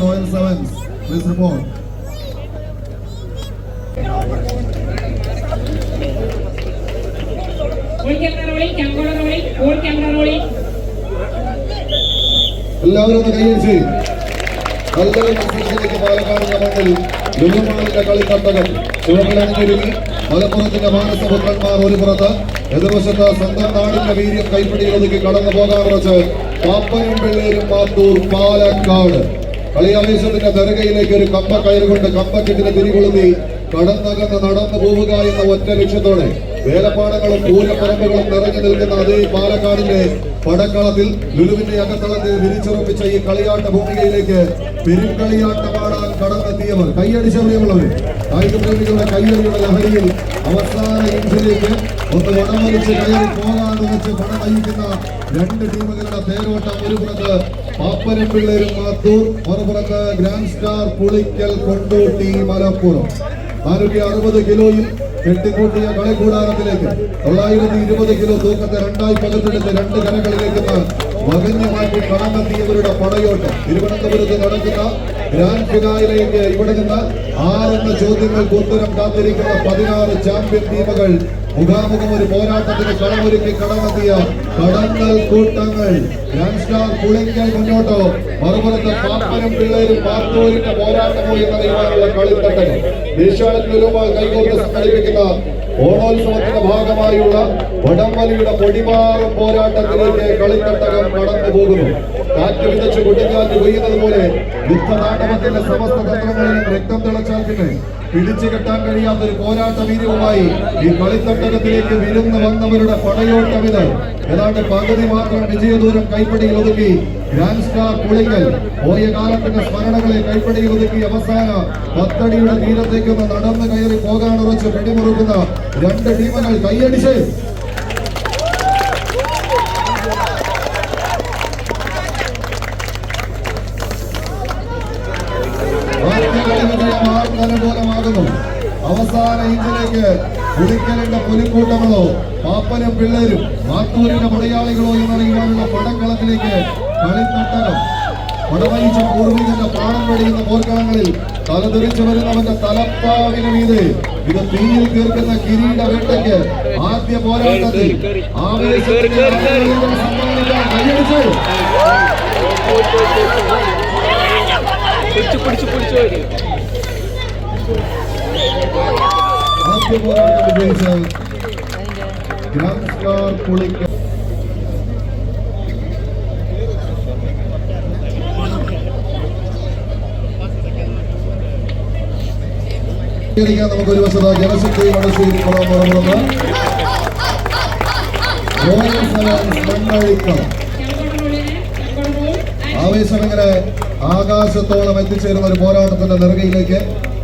Sevens please report. എല്ലാവരും ഒന്ന് കൈയടിച്ച്. നല്ലൊരു മത്സരത്തിലേക്ക് പാലക്കാടിന്റെ മണ്ണിൽ ലുലുമാളിന്റെ കളിത്തട്ടകം ചുവപ്പിലണിഞ്ഞൊരുങ്ങി മലപ്പുറത്തിന്റെ മാനസപുത്രന്മാർ ഒരു പുറത്ത്. എതിർവശത്ത് സ്വന്തം നാടിന്റെ വീര്യം കൈപ്പിടിയിലൊതുക്കി കടന്നു പോകാൻ കുറച്ച് പാപ്പനും പിള്ളേരും മാത്തൂർ പാലക്കാട്. കളിയാവേശത്തിന്റെ തരകയിലേക്ക് ഒരു കമ്പ കയറുകൊണ്ട് കമ്പക്കെട്ടിന് തിരികൊളുത്തി കടന്നകന്ന് നടന്നു പോവുക എന്ന ഒറ്റ ലക്ഷ്യത്തോടെ വേലപ്പാടങ്ങളും പൂരപ്പറമ്പുകളും നിറഞ്ഞു നിൽക്കുന്ന അതേ പാലക്കാടിന്റെ പടക്കളത്തിൽ ലുലുവിന്റെ അകത്തളത്തിൽ വിരിച്ചുറപ്പിച്ച ഈ കളിയാട്ട ഭൂമികയിലേക്ക് പെരുങ്കളിയാട്ടമാടാൻ കടന്നെത്തിയവർ. കൈയടിച്ചവരെയുള്ളവർ കായിക പ്രേമികളുടെ കയ്യടിയുടെ ലഹരിയിൽ അവസാന ഇഞ്ചിലേക്ക് ഒന്ന് വടമരിച്ച് കയറി പോകാതെ വെച്ച് പണം നയിക്കുന്ന രണ്ട് ടീമുകളുടെ പേരോട്ടം ഒരു പുറത്ത് പാപ്പനം പിള്ളേരും മാത്തൂർ മറുപുറത്ത് ഗ്രാൻഡ് സ്റ്റാർ പുളിക്കൽ കൊണ്ടോട്ടി മലപ്പുറം. നാനൂറ്റി അറുപത് കിലോയിൽ കെട്ടിക്കൂട്ടിയ കളിക്കൂടാരത്തിലേക്ക് തൊള്ളായിരത്തി ഇരുപത് കിലോ തൂക്കത്തെ രണ്ടായി പകർത്തെടുത്ത് രണ്ട് കരകളിലേക്ക് വകഞ്ഞു മാറ്റി കടന്നെത്തിയവരുടെ പടയോട്ടം തിരുവനന്തപുരത്ത് നടക്കുന്ന ഗ്രാൻഡ് ഫിനാലിലേക്ക് ഇവിടെ നിന്ന് ആറെന്ന ചോദ്യങ്ങൾക്ക് ഉത്തരം കാത്തിരിക്കുന്ന പതിനാറ് ചാമ്പ്യൻ ടീമുകൾ മുഖാമുഖം ഒരു പോരാട്ടത്തിന് കളമൊരുക്കി കടമെത്തിയ കടന്നൽ കൂട്ടങ്ങൾ. Grand star പുളിങ്കൽ മുന്നോട്ടോ. മറുപുറത്ത് പാപ്പനും പിള്ളേരും പാത്തോരിന്റെ പോരാട്ടമോ എന്നറിയുവാനുള്ള കളിത്തട്ടകൾ ദേശാടത്തിലുമായി കൈകോർത്ത് സംഘടിപ്പിക്കുന്ന ഓണോത്സവത്തിന്റെ ഭാഗമായുള്ള വടംവലിയുടെ പൊടിമാറും പോരാട്ടത്തിലേക്ക് കളിക്കട്ടകം കടന്നു പോകുന്നു. കാറ്റ് വിതച്ച് കൊടുങ്കാറ്റ് കൊയ്യുന്നത് പോലെ യുദ്ധനാടകത്തിന്റെ സമസ്ത തന്ത്രങ്ങളിലും രക്തം തിളച്ചാൽ പിന്നെ പിടിച്ചു കെട്ടാൻ കഴിയാത്ത ഒരു പോരാട്ട വീര്യവുമായി ഈ കളിത്തട്ടകത്തിലേക്ക് വിരുന്ന് വന്നവരുടെ പടയോട്ടം ഇത് ഏതാണ്ട് പകുതി മാത്രം വിജയദൂരം കൈപ്പടിയിൽ ഒതുക്കി ഗ്രാൻഡ് സ്റ്റാർ പുളിങ്കൽ പോയ കാലത്തിന്റെ സ്മരണകളെ കൈപ്പടിയിൽ ഒതുക്കി അവസാന പത്തടിയുടെ തീരത്തേക്കൊന്ന് നടന്നു കയറി പോകാനുറച്ച് പിടിമുറുക്കുന്ന രണ്ട് ടീമുകൾ കൈയടിച്ച് പുലിക്കലിന്റെ പുലിക്കൂട്ടങ്ങളോ പാപ്പനും പിള്ളേരും മാത്തൂരിന്റെ മലയാളികളോ എന്നറിയുവാനുള്ള പടക്കളത്തിലേക്ക് കളിത്തട്ടകം. പടവഹിച്ച പൂർവികന്റെ പാടം വെടിയുന്ന പോർക്കളങ്ങളിൽ തലതെറിച്ചു വരുന്നവന്റെ തലപ്പാവിന് മീതെ ഇത് തീയിൽ തീർക്കുന്ന കിരീട വേട്ടയ്ക്ക് ആദ്യ പോരാട്ടത്തിൽ ആവേശത്തിന്റെ പിടിച്ചു പിടിച്ചു പിടിച്ചു. പോരാട്ടം വിജയിച്ച് പുളിക്ക നമുക്ക് ഒരു വശത്ത് ജനശക്തി മനശ്ശേരി പുറമുറന്ന് റോയൽ സലൻസ് മണ്ണഴിക്കം ആവേശം ഇങ്ങനെ ആകാശത്തോളം എത്തിച്ചേരുന്ന ഒരു പോരാട്ടത്തിന്റെ നെറുകയിലേക്ക്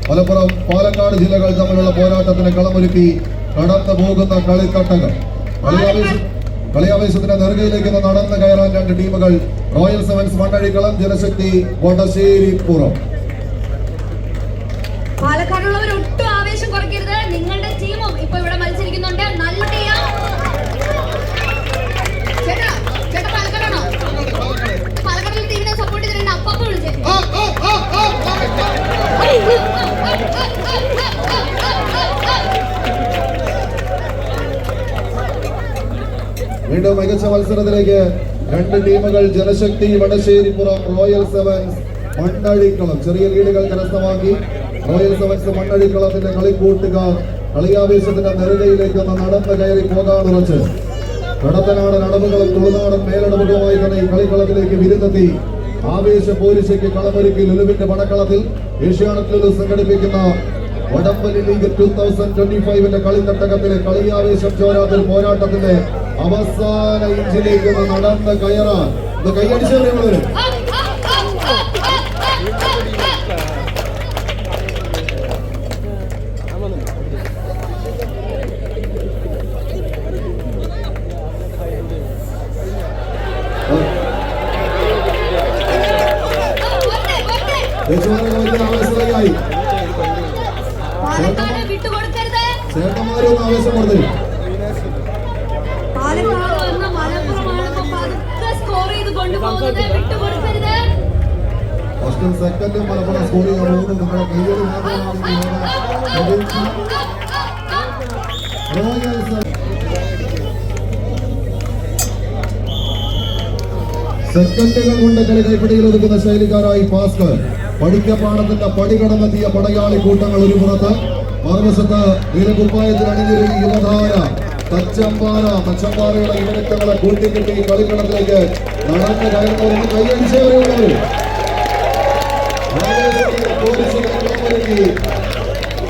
മലപ്പുറം പാലക്കാട് ജില്ലകൾ തമ്മിലുള്ള പോരാട്ടത്തിന് കളമൊരുക്കി കടന്നു പോകുന്ന കളിക്കട്ടകൾ കളിയാവേശം കളിയാവേശത്തിന്റെ നെറുകയിലേക്ക് നടന്നു കയറാൻ രണ്ട് ടീമുകൾ റോയൽ സെവൻസ് മണ്ണഴിക്കളം ജനശക്തി വടശ്ശേരിപ്പുറം പാലക്കാടുള്ളവർ ഒട്ടും ആവേശം കുറയ്ക്കരുത്. നിങ്ങളുടെ ടീമും ഇപ്പൊ ഇവിടെ മത്സരിക്കുന്നുണ്ട്. നല്ല ടീം. ചേട്ടാ ചേട്ടാ പാലക്കാടാണോ? പാലക്കാടിലെ ടീമിനെ സപ്പോർട്ട് ചെയ്തിട്ടുണ്ട് അപ്പപ്പ വിളിച്ചേ. വീണ്ടും മികച്ച മത്സരത്തിലേക്ക് രണ്ട് ടീമുകൾ ജനശക്തി വടശ്ശേരിപ്പുറം റോയൽ സെവൻസ് മണ്ണഴിക്കളം ചെറിയ ലീഡുകൾ കരസ്ഥമാക്കി. റോയൽ സെവൻസ് മണ്ണഴിക്കളത്തിന്റെ കളിക്കൂട്ടുകാർ കളിയാവേശത്തിന്റെ നെറുകയിലേക്ക് ഒന്ന് നടന്ന് കയറി പോകാറുറച്ച് കടത്തനാട് അടവുകളും തുളുനാടൻ മേലടവുകളുമായി തന്നെ കളിക്കളത്തിലേക്ക് വിരുന്നെത്തി. ആവേശ പോലീസയ്ക്ക് കളമൊരുക്കി ലുലുവിന്റെ പടക്കളത്തിൽ ഏഷ്യാനെറ്റ് ലുലു സംഘടിപ്പിക്കുന്ന വടംവലി ലീഗ് ടൂ തൗസൻഡ് ട്വന്റി ഫൈവിന്റെ കളിത്തട്ടകത്തിലെ കളിയാവേശം ചോരാത്തിൽ പോരാട്ടത്തിന്റെ അവസാന ഇഞ്ചിലേക്ക് നടന്ന് കയറാൻ. ഇത് കൈയടിച്ചവരെ പാലക്കാട് ഫസ്റ്റും സെക്കൻഡും മലപ്പുറം സ്കോർ ചെയ്യാൻ പോകുന്നു നമ്മുടെ റോയൽസ് സെക്കൻഡുകൾ കൊണ്ട് കളി കൈപ്പിടിയിൽ ഒതുക്കുന്ന ശൈലിക്കാരായി ഭാസ്കർ പഠിക്കപ്പാടത്തിന്റെ പടി കടന്നെത്തിയ പടയാളി കൂട്ടങ്ങൾ ഒരു പുറത്ത്. മറുവശത്ത് വീരകുപ്പായത്തിൽ അണിഞ്ഞൊരുങ്ങി യുവധാര തച്ചമ്പാറ തച്ചമ്പാറയുടെ യുവരക്തങ്ങളെ കൂട്ടിക്കിട്ടി കളിക്കളത്തിലേക്ക് നടന്ന് ആവേശത്തിൽ പോലീസിനെ കളമൊരുക്കി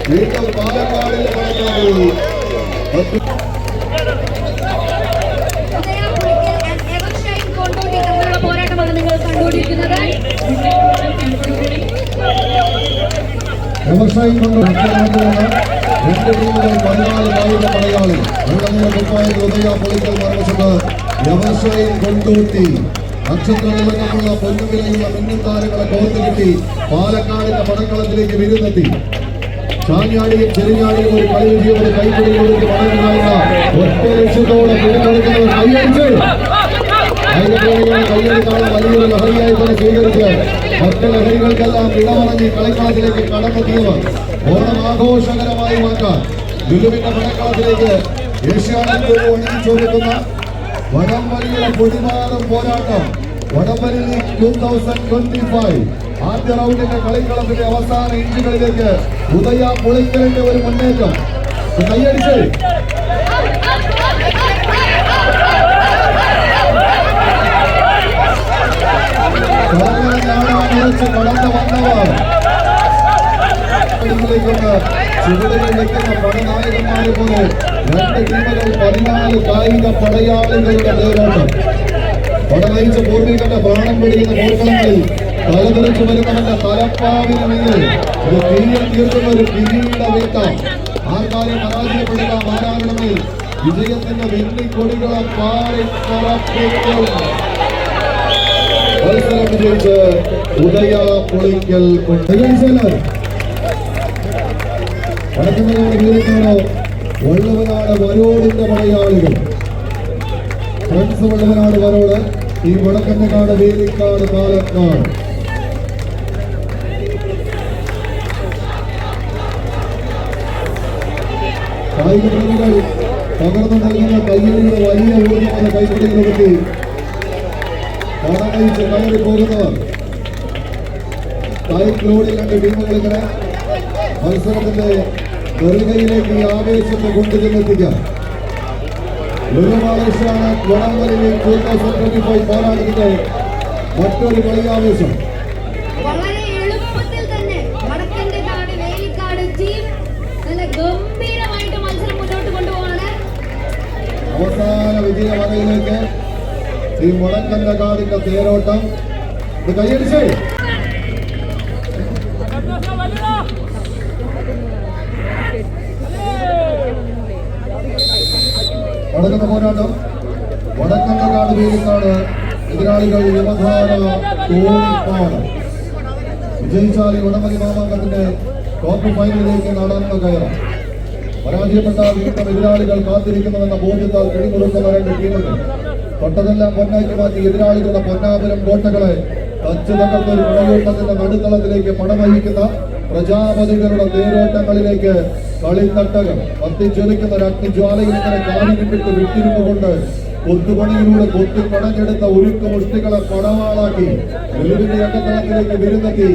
വീണ്ടും പാലക്കാടിലെ കളിക്കാരിൽ പത്ത് രണ്ട് ടീമുകൾ പതിനാല് കായിക പടയാളി വെള്ളനീല കുപ്പായം ഉദയ പൊളിക്കൽ മറുവശത്ത് വ്യവസായം കൊണ്ടൂട്ടി നക്ഷത്രങ്ങളിലുള്ള പൊന്നുവിലയുള്ള മിന്നുതാരങ്ങളെ കോർത്തു കിട്ടി പാലക്കാടിന്റെ പടക്കളത്തിലേക്ക് വിരുന്നെത്തി ചാഞ്ഞാടിയും ചെറിഞ്ഞാടിയും ഒരു കളി വിജയം ഒരു കൈപ്പിടിയിലേക്ക് മടങ്ങുന്ന ഒറ്റ ലക്ഷ്യത്തോടെ പിടിച്ചെടുക്കുന്നവർ കൈയടിച്ച് അതിന്റെ വലിയൊരു ലഹരിയായി തന്നെ സ്വീകരിച്ച് മറ്റ് ലഹരികൾക്കെല്ലാം ഇടമറഞ്ഞ് കളിക്കളത്തിലേക്ക് കടന്നെത്തിയവർ ഓണം ആഘോഷകരമായി മാറ്റാൻ ദുലുവിന്റെ പടക്കളത്തിലേക്ക് ഏഷ്യാനെറ്റ് ഒഴുകിച്ചൊരുക്കുന്ന വടംവലിയുടെ പൊടിമാറും പോരാട്ടം. വടംവലി ടൂ തൗസൻഡ് ട്വന്റി ഫൈവ് ആദ്യ റൗണ്ടിന്റെ കളിക്കളത്തിന്റെ അവസാന ഇഞ്ചുകളിലേക്ക് ഉദയ പുളിക്കലിന്റെ ഒരു മുന്നേറ്റം. കൈയടിച്ച്. കടന്നു വന്നവർ. ിലേക്കുള്ള ചുവടുകൾ വെക്കുന്ന പടനായകന്മാരെ പോലെ രണ്ട് ടീമുകൾ പതിനാല് കായിക പടയാളികളുടെ നേരോട്ടം പടനയിച്ച പൂർവികന്റെ പ്രാണം പിടിക്കുന്ന പോർക്കളങ്ങളിൽ തലതെറിച്ചു വരുന്നവന്റെ തലപ്പാവിന് മേൽ ഒരു തീയിൽ തീർക്കുന്ന ഒരു കിരീട വീട്ട. ആർക്കാരെ പരാജയപ്പെടുക ആരാരുടെ മേൽ വിജയത്തിന്റെ വെള്ളിക്കൊടികളെ പാറി പറപ്പിക്കും മത്സരം വിജയിച്ച് ഉദയ പുളിക്കൽ കൊണ്ട്. വടക്കുന്നനാട് വീരക്കാട് വള്ളവനാട് വരോടിന്റെ മലയാളികൾ ഫ്രണ്ട്സ് വള്ളവനാട് വരോട് ഈ വടക്കന്നക്കാട് വേലിക്കാട് പാലക്കാട് കായിക പ്രതികൾ പകർന്നു നൽകുന്ന കയ്യടിയുടെ വലിയ ഊർജമായ കൈപ്പിടികളുപറ്റി പണമയച്ച് കയറി പോകുന്നവർ കായിക് ലോഡിൽ രണ്ട് ടീമുകൾ ഇങ്ങനെ മത്സരത്തിന്റെ നെറുകയിലേക്ക് ഈ ആവേശത്തെ കൊണ്ടുചെന്നെത്തിക്കാം. ലുലുമാലേഷ്യാണ് വടംവലിയിൽ ടൂ തൗസൻഡ് ട്വന്റി ഫൈവ് പോരാട്ടത്തിന്റെ മറ്റൊരു കളിയാവേശം. വളരെ എളുപ്പത്തിൽ തന്നെ വടക്കന്റെ കാട് വേലിക്കാട് ടീം നല്ല ഗംഭീരമായിട്ട് മത്സരം മുന്നോട്ട് കൊണ്ടുപോവാണ്. അവസാന വിജയവലയിലേക്ക് ഈ മുടക്കന്റെ കാടിന്റെ തേരോട്ടം. ഇത് കൈയടിച്ചേ. വടക്കുന്ന പോരാട്ടം. വടക്കന്റെ വേലിക്കാട് എതിരാളികൾ യുവധാര തോണിപ്പാട് വിജയിച്ചാൽ ഈ വടമലി മാമാങ്കത്തിന്റെ ക്വാർട്ടർ ഫൈനലിലേക്ക് നടന്നു കയറാം. പരാജയപ്പെട്ട വീണ്ടും എതിരാളികൾ കാത്തിരിക്കുന്നുവെന്ന ബോധ്യത്താൽ പിടികൊടുക്കുന്ന രണ്ട് ടീമുകൾ. തൊട്ടതെല്ലാം പൊന്നാക്കി മാറ്റി എതിരാളികളുടെ പൊന്നാപുരം കോട്ടകളെ തച്ചു ഒരു പടയോട്ടത്തിന്റെ നടുത്തളത്തിലേക്ക് പടവഹിക്കുന്ന പ്രജാപതികളുടെ നേരോട്ടങ്ങളിലേക്ക് കളിത്തട്ടകം കത്തിച്ചൊലിക്കുന്ന ഒരു അഗ്നിജ്വാലയിൽ ഇങ്ങനെ കാലുകിട്ടിട്ട് വിട്ടിരുന്നു കൊണ്ട് കൊത്തുപണിയിലൂടെ കൊത്തി പണഞ്ഞെടുത്ത ഉരുക്ക് മുഷ്ടികളെ പടവാളാക്കി നിലവിന്റെ അക്കത്തളത്തിലേക്ക് വിരുന്നെത്തി.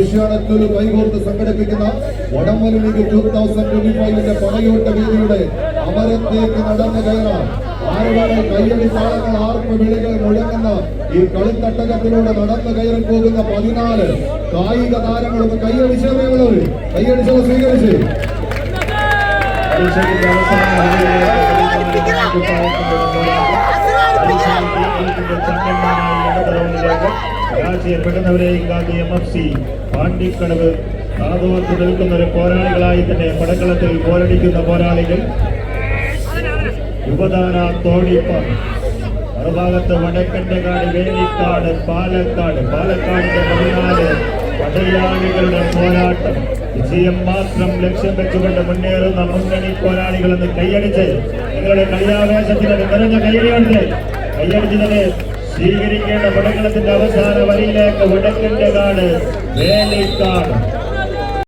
ഏഷ്യാനെറ്റിൽ കൈകോർത്ത് സംഘടിപ്പിക്കുന്ന വടംവലി ലീഗ് ടൂ തൗസൻഡ് ട്വന്റി ഫൈവിന്റെ പടയോട്ട വേദിയുടെ അമരത്തേക്ക് നടന്നു കയറാൻ ആരുടെ കയ്യടി താളങ്ങൾ ആർപ്പ് വിളികൾ മുഴങ്ങുന്ന ഈ കളിത്തട്ടകത്തിലൂടെ നടന്നു കയറി പോകുന്ന പതിനാല് കായിക താരങ്ങളും കൈയടിച്ചവരുള്ളവർ കൈയടിച്ചവർ സ്വീകരിച്ച്. പരീക്ഷയ്ക്ക് അവസാന പരാജയപ്പെടുന്നവരെയും കാത്തി എം എഫ് സി പാണ്ടിക്കടവ് കാതോർത്ത് നിൽക്കുന്ന ഒരു പോരാളികളായി തന്നെ പടക്കളത്തിൽ പോരടിക്കുന്ന പോരാളികൾ യുവതാര തോണിപ്പാട്. മറുഭാഗത്ത് വടക്കന്റെക്കാട് വേലിക്കാട് പാലക്കാട്. പാലക്കാടിന്റെ പതിനാല് പടയാളികളുടെ പോരാട്ടം. വിജയം മാത്രം ലക്ഷ്യം വെച്ചുകൊണ്ട് മുന്നേറുന്ന മുന്നണി പോരാളികളെന്ന് കൈയടിച്ച് നിങ്ങളുടെ കൈയാവേശത്തിന് നിറഞ്ഞ കൈയടിയോടെ കൈയടിച്ചതിനെ സ്വീകരിക്കേണ്ട പടക്കളത്തിന്റെ അവസാന വരിയിലേക്ക് വടക്കന്റെ കാട് വേലിക്കാട്.